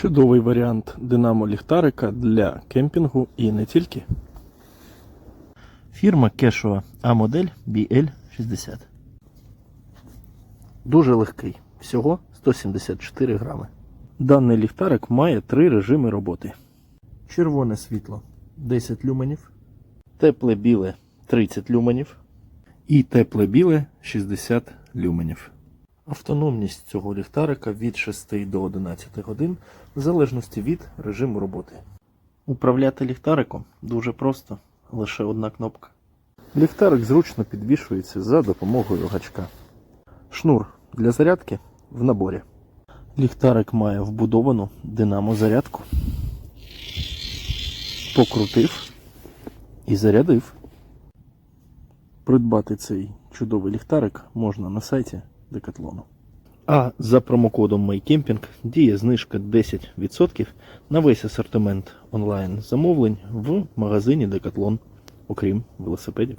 Чудовий варіант динамо ліхтарика для кемпінгу і не тільки. Фірма Кешова А-модель BL60. Дуже легкий, всього 174 грами. Даний ліхтарик має три режими роботи: червоне світло 10 люменів, тепле біле 30 люменів і тепле біле 60 люменів. Автономність цього ліхтарика від 6 до 11 годин в залежності від режиму роботи. Управляти ліхтариком дуже просто, лише одна кнопка. Ліхтарик зручно підвішується за допомогою гачка. Шнур для зарядки в наборі. Ліхтарик має вбудовану динамо зарядку. Покрутив і зарядив. Придбати цей чудовий ліхтарик можна на сайті Декатлону. А за промокодом MyCamping діє знижка 10% на весь асортимент онлайн замовлень в магазині Decathlon, окрім велосипедів.